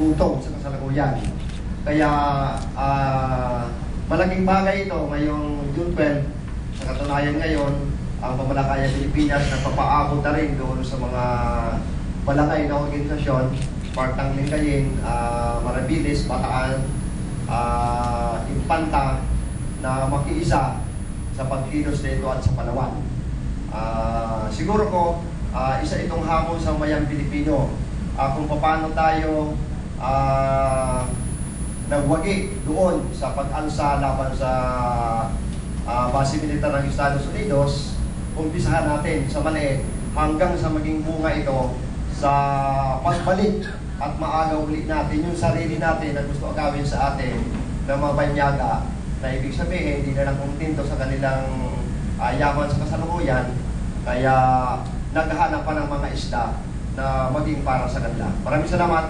nagugutom sa kasalukuyan. Kaya ah, malaking bagay ito ngayong June 12. Sa katunayan ngayon, ang Pamalakaya Pilipinas nagpapaabot na rin doon sa mga balangay na organisasyon, part ng Lingayen, ah, Marabilis, Bataan, ah, Impanta, na makiisa sa pagkilos nito at sa Palawan. Ah, siguro ko, ah, isa itong hamon sa mayang Pilipino ah, kung paano tayo ah, nagwagi doon sa pag-alsa laban sa ah, base militar ng Estados Unidos, umpisahan natin sa maliit hanggang sa maging bunga ito sa pagbalik at maagaw ulit natin yung sarili natin na gusto agawin sa atin na mabanyaga na ibig sabihin hindi na lang kumpinto sa kanilang ah, yaman sa kasalukuyan kaya naghahanap pa ng mga isda na maging para sa kanila. Maraming salamat.